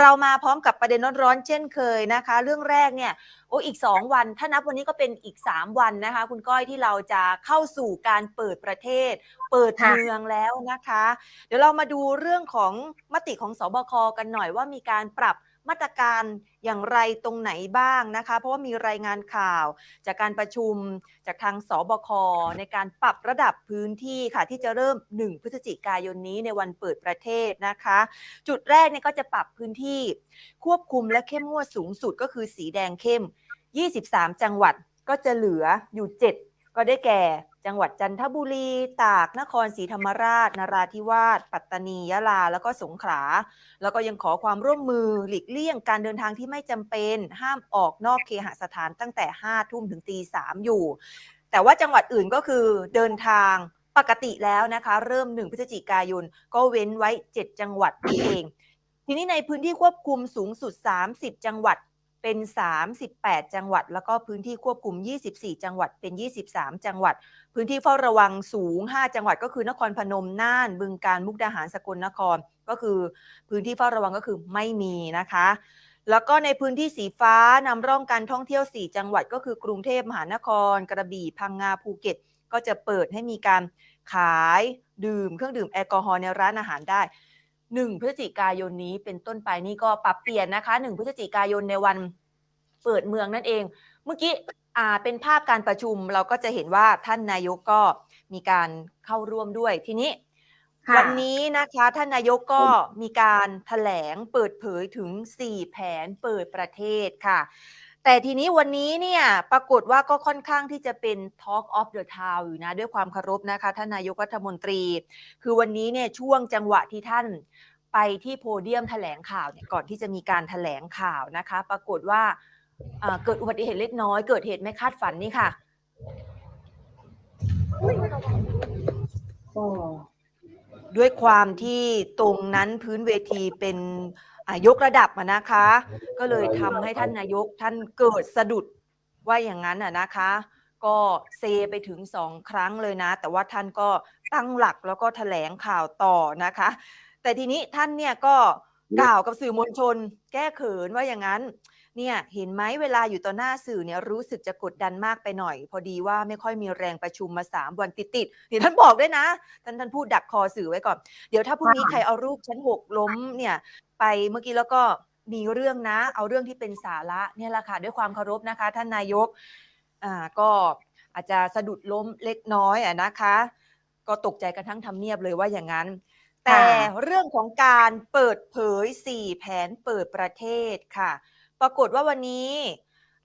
เรามาพร้อมกับประเด็นร้อนๆเช่นเคยนะคะ เรื่องแรกเนี่ยโอ้อีก 2 วัน ถ้านับวันนี้ก็เป็นอีก 3 วันนะคะ คุณก้อยที่เราจะเข้าสู่การเปิดประเทศ เปิดเมืองแล้วนะคะ เดี๋ยวเรามาดูเรื่องของมติของสบคกันหน่อยว่ามีการปรับ มาตรการอย่างไรตรงไหนบ้างนะคะ เพราะว่ามีรายงานข่าว จากการประชุมจากทางสบค ในการปรับระดับพื้นที่ค่ะ ที่จะเริ่ม 1 พฤศจิกายนนี้ในวันเปิดประเทศนะคะ จุดแรกเนี่ยก็จะปรับพื้นที่ควบคุมและเข้มงวดสูงสุดก็คือสีแดงเข้ม 23 จังหวัดก็จะเหลืออยู่ 7 ก็ได้แก่ จังหวัดจันทบุรี ตาก นครศรีธรรมราช นราธิวาส ปัตตานี ยะลา แล้วก็สงขลา แล้วก็ยังขอความร่วมมือหลีกเลี่ยงการเดินทางที่ไม่จำเป็น ห้ามออกนอกเคหสถานตั้งแต่ 5 ทุ่มถึงตี3อยู่ แต่ว่าจังหวัดอื่นก็คือเดินทางปกติแล้วนะคะ เริ่ม 1 พฤศจิกายน ก็เว้นไว้ 7 จังหวัดนี่เอง ทีนี้ในพื้นที่ควบคุมสูงสุด 30 จังหวัด เป็น 38 จังหวัด แล้วก็พื้นที่ควบคุม 24 จังหวัดเป็น 23 จังหวัด พื้นที่เฝ้าระวังสูง 5 จังหวัดก็คือนครพนมน่าน บึงกาฬมุกดาหารสกลนคร ก็คือพื้นที่เฝ้าระวังก็คือไม่มีนะคะ แล้วก็ในพื้นที่สีฟ้านำร่องการท่องเที่ยว 4 จังหวัด ก็คือกรุงเทพมหานคร กระบี่พังงาภูเก็ต ก็จะเปิดให้มีการขายดื่มเครื่องดื่มแอลกอฮอล์ในร้านอาหารได้ 1 พฤศจิกายนนี้เป็นต้นไปนี่ก็ปรับเปลี่ยนนะคะ 1 พฤศจิกายนในวันเปิดเมืองนั่นเอง เมื่อกี้อ่าเป็นภาพการประชุมเราก็จะเห็นว่าท่านนายกก็มีการเข้าร่วมด้วยทีนี้ค่ะวันนี้นะคะท่านนายกก็มีการแถลงเปิดเผยถึง 4 แผนเปิดประเทศค่ะ แต่ทีนี้วันนี้เนี่ยปรากฏว่าก็ค่อนข้างที่จะเป็น Talk of the Town อยู่นะ ด้วยความเคารพนะคะท่านนายกรัฐมนตรี คือวันนี้เนี่ยช่วงจังหวะที่ท่านไปที่โพเดียมแถลงข่าวเนี่ยก่อนที่จะมีการแถลงข่าวนะคะ ปรากฏว่าเอ่อเกิดอุบัติเหตุเล็กน้อยเกิดเหตุไม่คาดฝันนี่ค่ะโอ้ด้วยความที่ตรงนั้นพื้นเวทีเป็นอ่า ยกระดับนะคะ ก็เลยทำให้ท่านนายกท่านเกิดสะดุดว่าอย่างนั้นอะนะคะ ก็เซไปถึงสองครั้งเลยนะ แต่ว่าท่านก็ตั้งหลักแล้วก็แถลงข่าวต่อนะคะ แต่ทีนี้ท่านเนี่ยก็กล่าวกับสื่อมวลชน แก้เขินว่าอย่างนั้น เนี่ยเห็นไหมเวลาอยู่ต่อหน้าสื่อเนี่ยรู้สึกจะกดดันมากไปหน่อย พอดีว่าไม่ค่อยมีแรงประชุมมาสามวันติดๆเห็นท่านบอกด้วยนะท่านท่านพูดดักคอสื่อไว้ก่อน เดี๋ยวถ้าพรุ่งนี้ค่ะใครเอารูปชั้นหกล้มเนี่ยไปเมื่อกี้แล้วก็มีเรื่องนะ เอาเรื่องที่เป็นสาระเนี่ยแหละค่ะด้วยความเคารพนะคะ ท่านนายกอ่าก็อาจจะสะดุดล้มเล็กน้อยอะนะคะ ก็ตกใจกันทั้งทำเนียบเลยว่าอย่างนั้น แต่เรื่องของการเปิดเผย 4 แผนเปิดประเทศค่ะ ปรากฏว่าวันนี้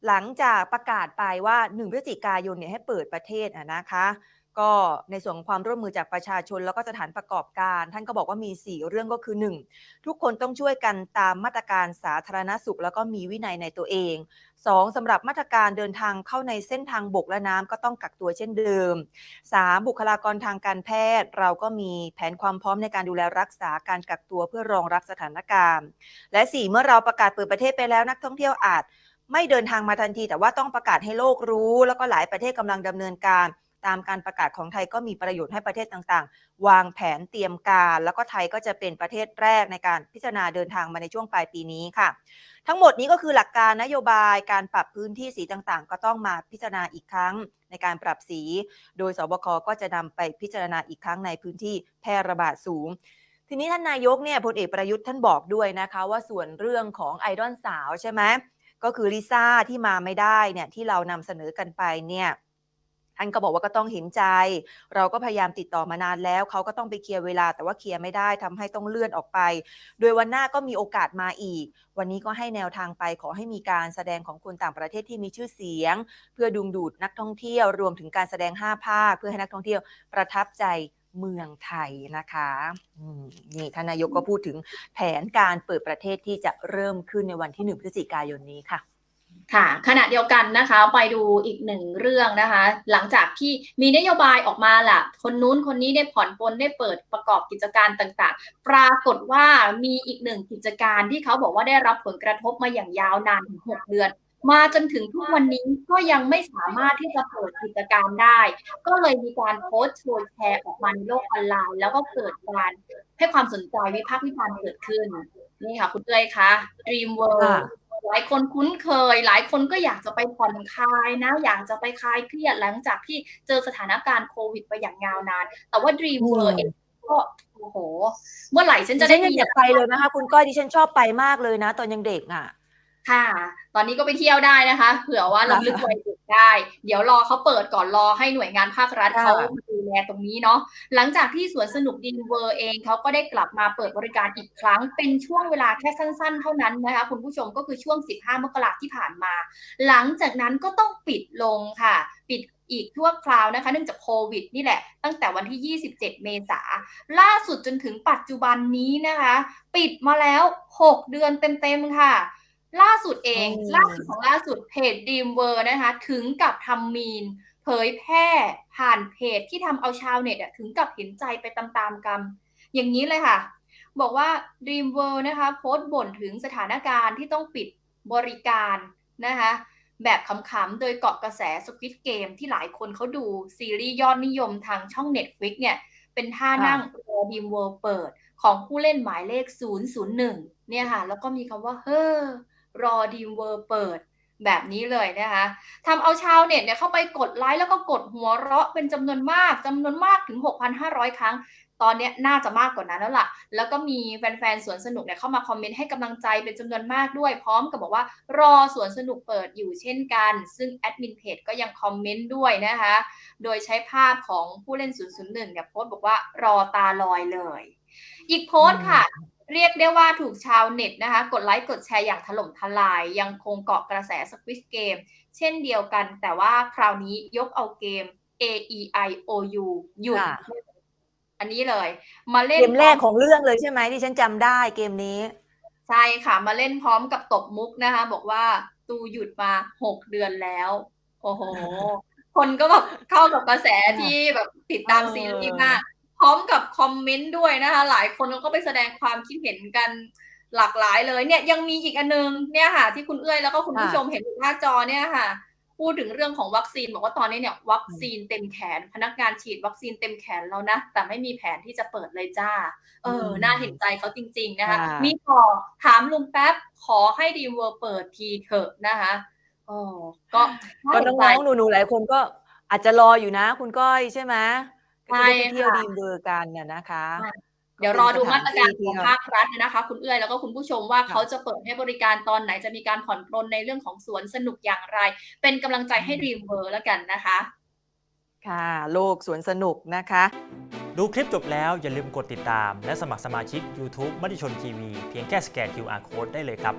หลังจากประกาศไปว่า 1 พฤศจิกายนเนี่ยให้เปิดประเทศอะนะคะ ก็ในส่วนของความร่วมมือจากประชาชน แล้วก็สถานประกอบการ ท่านก็บอกว่ามี 4 เรื่องก็คือ 1. ทุกคนต้องช่วยกันตามมาตรการสาธารณสุข แล้วก็มีวินัยในตัวเอง 2. สำหรับมาตรการเดินทางเข้าในเส้นทางบกและน้ำก็ต้องกักตัวเช่นเดิม 3. บุคลากรทางการแพทย์ เราก็มีแผนความพร้อมในการดูแลรักษาการกักตัวเพื่อรองรับสถานการณ์ และ 4 เมื่อเราประกาศเปิดประเทศไปแล้วนักท่องเที่ยวอาจไม่เดินทางมาทันที แต่ว่าต้องประกาศให้โลกรู้ แล้วก็หลายประเทศกำลังดำเนินการ ตามการประกาศของไทยก็มีประโยชน์ให้ประเทศต่างๆ วางแผนเตรียมการ แล้วก็ไทยก็จะเป็นประเทศแรกในการพิจารณาเดินทางมาในช่วงปลายปีนี้ค่ะ ทั้งหมดนี้ก็คือหลักการนโยบายการปรับพื้นที่สีต่างๆ ก็ต้องมาพิจารณาอีกครั้งในการปรับสี โดยสบคก็จะนำไปพิจารณาอีกครั้งในพื้นที่แพร่ระบาดสูงทีนี้ท่านนายกเนี่ยพลเอกประยุทธ์ท่านบอกด้วยนะคะว่าส่วนเรื่องของไอดอลสาวใช่ไหมก็คือลิซ่าที่มาไม่ได้เนี่ยที่เรานำเสนอกันไปเนี่ย ท่านก็บอกว่าก็ต้องเห็นใจ เราก็พยายามติดต่อมานานแล้ว เขาก็ต้องไปเคลียร์เวลาแต่ว่าเคลียร์ไม่ได้ทำให้ต้องเลื่อนออกไป โดยวันหน้าก็มีโอกาสมาอีก วันนี้ก็ให้แนวทางไปขอให้มีการแสดงของคนต่างประเทศที่มีชื่อเสียง เพื่อดึงดูดนักท่องเที่ยว รวมถึงการแสดง 5 ภาค เพื่อให้นักท่องเที่ยวประทับใจเมืองไทยนะคะนี่ท่านนายกก็พูดถึงแผนการเปิดประเทศที่จะเริ่มขึ้นในวันที่ 1 พฤศจิกายนนี้ค่ะ ค่ะขณะเดียวกันนะคะไปดูอีกหนึ่งเรื่องนะคะ หลังจากที่มีนโยบายออกมาล่ะ คนนู้นคนนี้ได้ผ่อนปลนได้เปิดประกอบกิจการต่างๆ ปรากฏว่ามีอีกหนึ่งกิจการที่เขาบอกว่าได้รับผลกระทบมาอย่างยาวนานถึงหกเดือน มาจนถึงทุกวันนี้ก็ยังไม่สามารถที่จะเปิดกิจการได้ ก็เลยมีการโพสต์โชว์แชร์ออกมาในโลกออนไลน์ แล้วก็เกิดการให้ความสนใจวิพากษ์วิจารณ์เกิดขึ้นนี่ค่ะ คุณเอ้ยคะ Dream World หลายคนคุ้นเคย หลายคนก็อยากจะไปผ่อนคลายนะ อยากจะไปคลายเครียดหลังจากที่เจอสถานการณ์โควิดไปอย่างยาวนาน แต่ว่า Dream อืม World เองก็โอ้โห เมื่อไหร่ฉันดิจะฉัได้นยังอยากไปเลยนะคะ คุณก้อยดิฉันชอบไปมากเลยนะ ตอนยังเด็กอะ ค่ะ ตอนนี้ก็ไปเที่ยวได้นะคะ เผื่อว่าเราลึกวัยเด็กได้ เดี๋ยวรอเขาเปิดก่อนรอให้หน่วยงานภาครัฐค่ะเขาดูแลตรงนี้เนาะ หลังจากที่สวนสนุกดีเวอร์เองเขาก็ได้กลับมาเปิดบริการอีกครั้ง เป็นช่วงเวลาแค่สั้นๆ เท่านั้นนะคะคุณผู้ชมก็คือช่วง 15 มกราคมที่ผ่านมา หลังจากนั้นก็ต้องปิดลงค่ะ ปิดอีกชั่วคราวนะคะเนื่องจากโควิดนี่แหละ ตั้งแต่วันที่ 27 เมษาล่าสุดจนถึงปัจจุบันนี้นะคะ ปิดมาแล้ว 6 เดือนเต็มๆค่ะ ล่าสุดเองอืมล่าสุดของล่าสุดเพจดีมเวอร์นะคะ ถึงกับทำมีน เผยแพร่ผ่านเพจที่ทำเอาชาวเน็ตอะถึงกับเห็นใจไปตามๆกัน อย่างนี้เลยค่ะ บอกว่า Dream World นะคะ โพสต์บ่นถึงสถานการณ์ที่ต้องปิดบริการนะคะแบบขำๆ โดยเกาะกระแส Squid Game ที่หลายคนเขาดูซีรีส์ยอดนิยมทางช่อง Netflix เนี่ย เป็นท่านั่งรอ Dream World เปิด ของผู้เล่นหมายเลข 001 เนี่ยค่ะ แล้วก็มีคำว่า เฮ้อ รอ Dream World เปิดแบบนี้เลยนะคะทำเอาชาวเน็ตเนี่ยเข้าไปกดไลค์แล้วก็กดหัวเราะเป็นจำนวนมากจำนวนมากถึง 6,500 ครั้ง ตอนนี้น่าจะมากกว่านั้นแล้วล่ะ แล้วก็มีแฟนๆสวนสนุกเนี่ยเข้ามาคอมเมนต์ให้กำลังใจเป็นจำนวนมากด้วย พร้อมกับบอกว่ารอสวนสนุกเปิดอยู่เช่นกัน ซึ่งแอดมินเพจก็ยังคอมเมนต์ด้วยนะคะ โดยใช้ภาพของผู้เล่น 001เนี่ยโพสต์บอกว่ารอตาลอยเลย อีกโพสต์ค่ะ เรียกได้ว่าถูกชาวเน็ตนะคะ กดไลค์กดแชร์อย่างถล่มทลาย ยังคงเกาะกระแส Squid Game เช่นเดียวกัน แต่ว่าคราวนี้ยกเอาเกม A E I O U หยุดค่ะ อันนี้เลย มาเล่นเกมแรกของเรื่องเลยใช่ไหมที่ฉันจำได้เกมนี้ ใช่ค่ะ มาเล่นพร้อมกับตบมุกนะคะ บอกว่าตูหยุดมาหกเดือนแล้ว โอ้โห คนก็แบบเข้ากับกระแสที่แบบติดตามเออซีรีส์มาก พร้อมกับคอมเมนต์ด้วยนะคะ หลายคนก็ไปแสดงความคิดเห็นกันหลากหลายเลยเนี่ยยังมีอีกอันนึงเนี่ยค่ะ ที่คุณเอื้อยแล้วก็คุณผู้ชมเห็นอยู่หน้าจอเนี่ยค่ะ พูดถึงเรื่องของวัคซีนบอกว่าตอนนี้เนี่ย วัคซีนเต็มแขน พนักงานฉีดวัคซีนเต็มแขนแล้วนะ แต่ไม่มีแผนที่จะเปิดเลยจ้า เอออืมน่าเห็นใจเขาจริง ๆ นะคะค่ะมีต่อถามลุงแป๊บขอให้ดีมเวอร์เปิดทีเถอะนะคะอ๋อก็น่าก็เห็นใจน้องๆหนูๆหลายคนก็อาจจะรออยู่นะ คุณก้อยใช่ไหม ก็จะได้ไปใช่เที่ยวค่ะดีมเบอร์กันน่ะนะคะค่ะเดี๋ยวรอดูมาตรการของค่ะภาครัฐนะคะ คุณเอื้อยแล้วก็คุณผู้ชมว่าค่ะเขาจะเปิดให้บริการตอนไหนจะมีการผ่อนปลนในเรื่องของสวนสนุกอย่างไร เป็นกำลังใจให้ดีมเวอร์แล้วกันนะคะ ค่ะ โลกสวนสนุกนะคะ ดูคลิปจบแล้วอย่าลืมกดติดตาม และสมัครสมาชิก YouTube มติชนทีวีเพียงแค่สแกน QR Code ได้เลยครับ